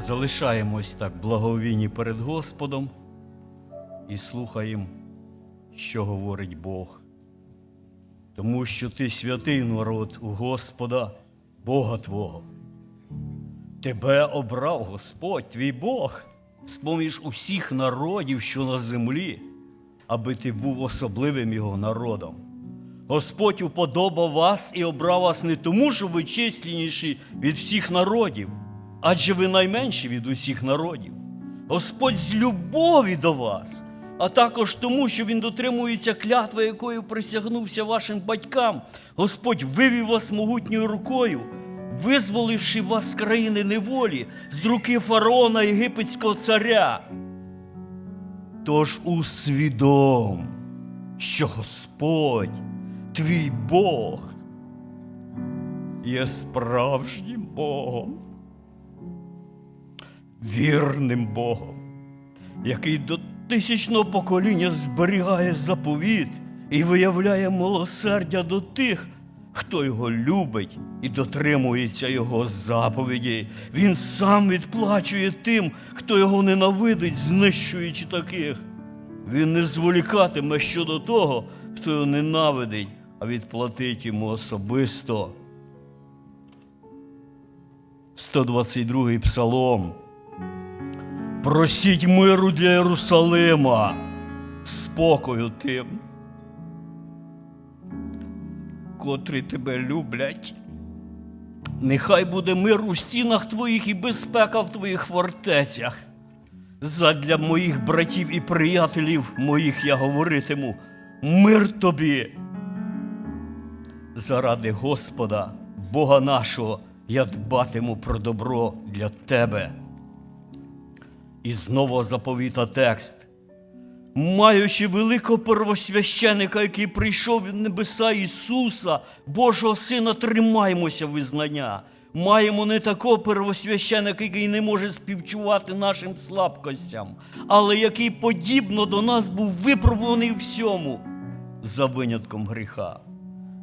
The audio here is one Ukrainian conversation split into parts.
залишаємось так благовійні перед Господом і слухаємо, що говорить Бог. Тому що ти святий народ у Господа, Бога Твого. Тебе обрав Господь, твій Бог, з-поміж усіх народів, що на землі, аби ти був особливим його народом. Господь уподобав вас і обрав вас не тому, що ви численніші від всіх народів, адже ви найменші від усіх народів. Господь з любові до вас, а також тому, що Він дотримується клятви, якою присягнувся вашим батькам. Господь вивів вас могутньою рукою, визволивши вас з країни неволі, з руки фараона єгипетського царя. Тож усвідом, що Господь, твій Бог, є справжнім Богом, вірним Богом, який до тисячного покоління зберігає заповіт і виявляє милосердя до тих, хто його любить і дотримується його заповідей. Він сам відплачує тим, хто його ненавидить, знищуючи таких. Він не зволікатиме щодо того, хто його ненавидить, а відплатить йому особисто. 122 псалом. Просіть миру для Єрусалима, спокою тим, котрі тебе люблять. Нехай буде мир у стінах твоїх і безпека в твоїх фортецях. Задля моїх братів і приятелів моїх я говоритиму мир тобі. Заради Господа, Бога нашого, я дбатиму про добро для тебе. І знову заповіта текст. Маючи великого первосвященика, який прийшов від небеса Ісуса, Божого Сина, тримаймося визнання. Маємо не такого первосвященика, який не може співчувати нашим слабкостям, але який подібно до нас був випробуваний всьому за винятком гріха.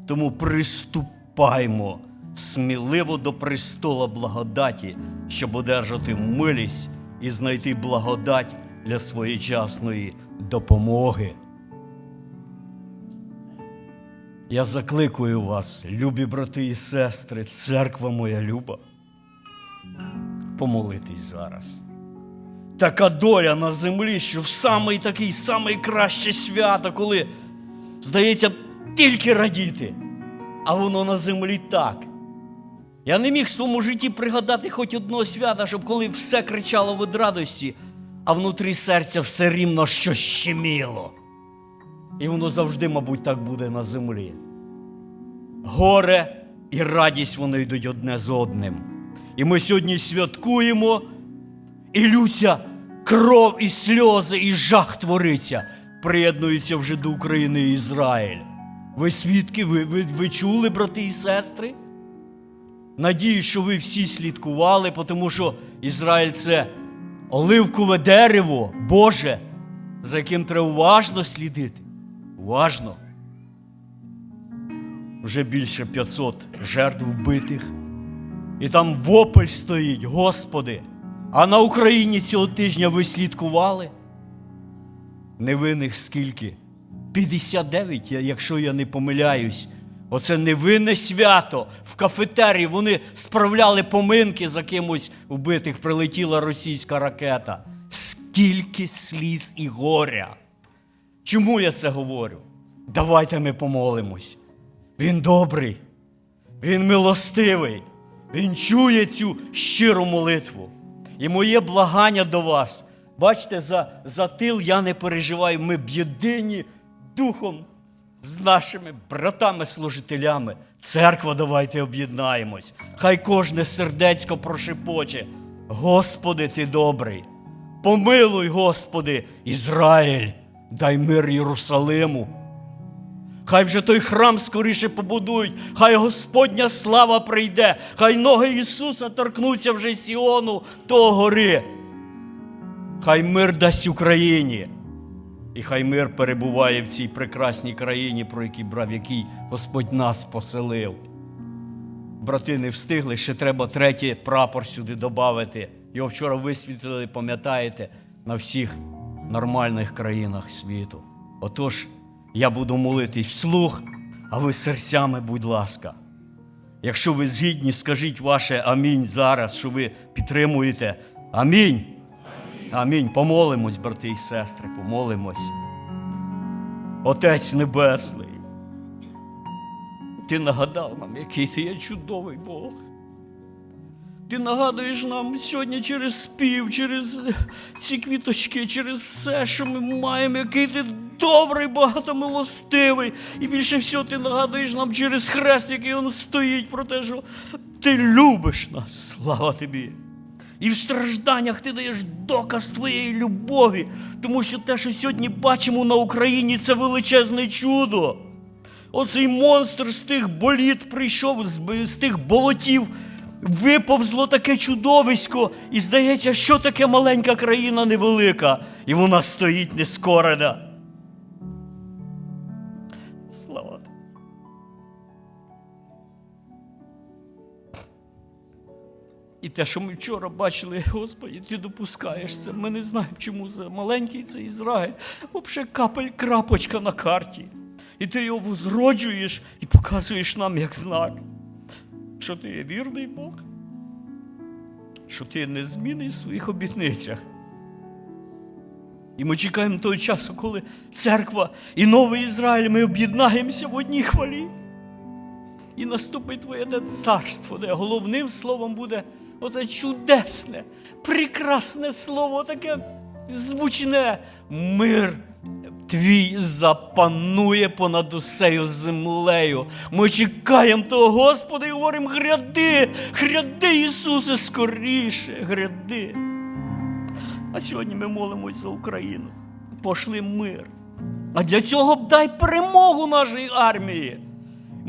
Тому приступаймо сміливо до престола благодаті, щоб одержати милість і знайти благодать для своєчасної допомоги. Я закликую вас, любі брати і сестри, церква моя люба, помолитись зараз. Така доля на землі, що в самий такий самий краще свято, коли, здається, тільки радіти, а воно на землі так. Я не міг в своєму житті пригадати хоч одного свята, щоб коли все кричало від радості, а внутрі серця все рівно щось щеміло. І воно завжди, мабуть, так буде на землі. Горе і радість вони йдуть одне з одним. І ми сьогодні святкуємо, і лються кров, і сльози, і жах твориться. Приєднуються вже до України і Ізраїль. Ви свідки, ви, ви, ви чули, брати і сестри? Надію, що ви всі слідкували, тому що Ізраїль це оливкове дерево Боже, за яким треба уважно слідити. Уважно. Вже більше 500 жертв вбитих. І там вопль стоїть, Господи. А на Україні цього тижня ви слідкували? Невинних скільки? 59, якщо я не помиляюсь. Оце невинне свято. В кафетерії вони справляли поминки за кимось убитих, прилетіла російська ракета. Скільки сліз і горя. Чому я це говорю? Давайте ми помолимось. Він добрий, він милостивий, він чує цю щиру молитву. І моє благання до вас. Бачите, за, за тил я не переживаю. Ми б'єдині духом з нашими братами-служителями. Церква, давайте об'єднаємось. Хай кожне сердецько прошепоче. Господи, ти добрий. Помилуй, Господи, Ізраїль, дай мир Єрусалиму. Хай вже той храм скоріше побудують, хай Господня слава прийде, хай ноги Ісуса торкнуться вже Сіону того гори. Хай мир дасть Україні. І хай мир перебуває в цій прекрасній країні, про який брав, який Господь нас поселив. брати не встигли, ще треба третій прапор сюди додати. Його вчора висвітлили, пам'ятаєте, на всіх нормальних країнах світу. Отож, я буду молитись вслух, а ви серцями, будь ласка. Якщо ви згідні, скажіть ваше амінь зараз, що ви підтримуєте. Амінь. Амінь. Помолимось, брати і сестри, помолимось. Отець Небесний, ти нагадав нам, який ти є чудовий Бог. Ти нагадуєш нам сьогодні через спів, через ці квіточки, через все, що ми маємо, який ти добрий, багатомилостивий. І більше всього ти нагадуєш нам через хрест, який он стоїть, про те, що ти любиш нас. Слава тобі! І в стражданнях ти даєш доказ твоєї любові, тому що те, що сьогодні бачимо на Україні, це величезне чудо. Оцей монстр з тих боліт прийшов, з, з тих болотів, виповзло таке чудовисько, і здається, що таке маленька країна невелика, і вона стоїть нескорена. Слава. І те, що ми вчора бачили, Господи, ти допускаєш це. Ми не знаємо, чому це маленький це Ізраїль. Взагалі капель крапочка на карті. І ти його зроджуєш і показуєш нам як знак, що ти є вірний Бог, що ти не змінний в своїх обітницях. І ми чекаємо того часу, коли церква і новий Ізраїль ми об'єднаємося в одній хвалі. І наступить твоє царство, де головним словом буде оце чудесне, прекрасне слово, таке звучне. Мир твій запанує понад усею землею. Ми чекаємо того, Господи, і говоримо: гряди, гряди, Ісусе, скоріше, гряди. А сьогодні ми молимось за Україну. Пошли мир. А для цього дай перемогу нашій армії.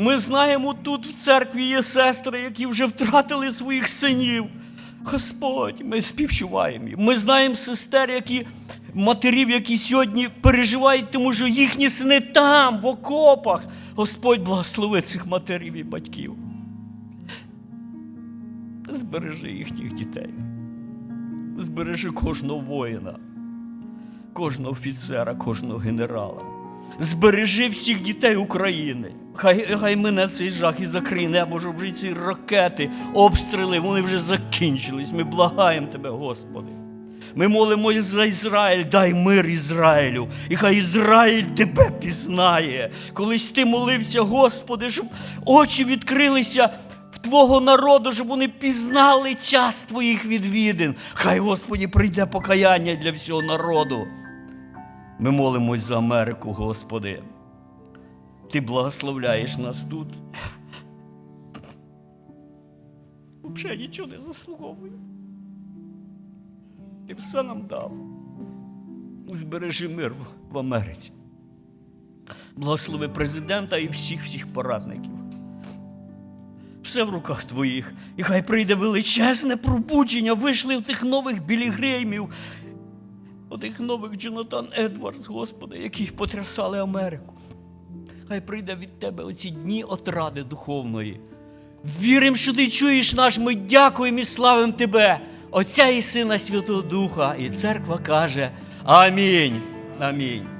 Ми знаємо, тут в церкві є сестри, які вже втратили своїх синів. Господь, ми співчуваємо їм. Ми знаємо сестер, які матерів, які сьогодні переживають, тому що їхні сини там, в окопах. Господь благослови цих матерів і батьків. Збережи їхніх дітей. Збережи кожного воїна, кожного офіцера, кожного генерала. Збережи всіх дітей України. Хай, хай мене цей жах і закрий небо, щоб вже ці ракети, обстріли, вони вже закінчились. Ми благаємо тебе, Господи. Ми молимось за Ізраїль, дай мир Ізраїлю, і хай Ізраїль тебе пізнає. Колись ти молився, Господи, щоб очі відкрилися в Твого народу, щоб вони пізнали час Твоїх відвідин. Хай, Господі, прийде покаяння для всього народу. Ми молимось за Америку, Господи. Ти благословляєш нас тут. Взагалі нічого не заслуговую. Ти все нам дав. Збережи мир в- Америці. Благослови президента і всіх всіх порадників. Все в руках твоїх. І хай прийде величезне пробудження. Вийшли в тих нових білігреймів, отих нових Джонатан Едвардс, Господи, які потрясали Америку. Хай прийде від тебе оці дні отради духовної. Віримо, що ти чуєш наш, ми дякуємо і славимо тебе, Отця і Сина Святого Духа. І церква каже Амінь. Амінь.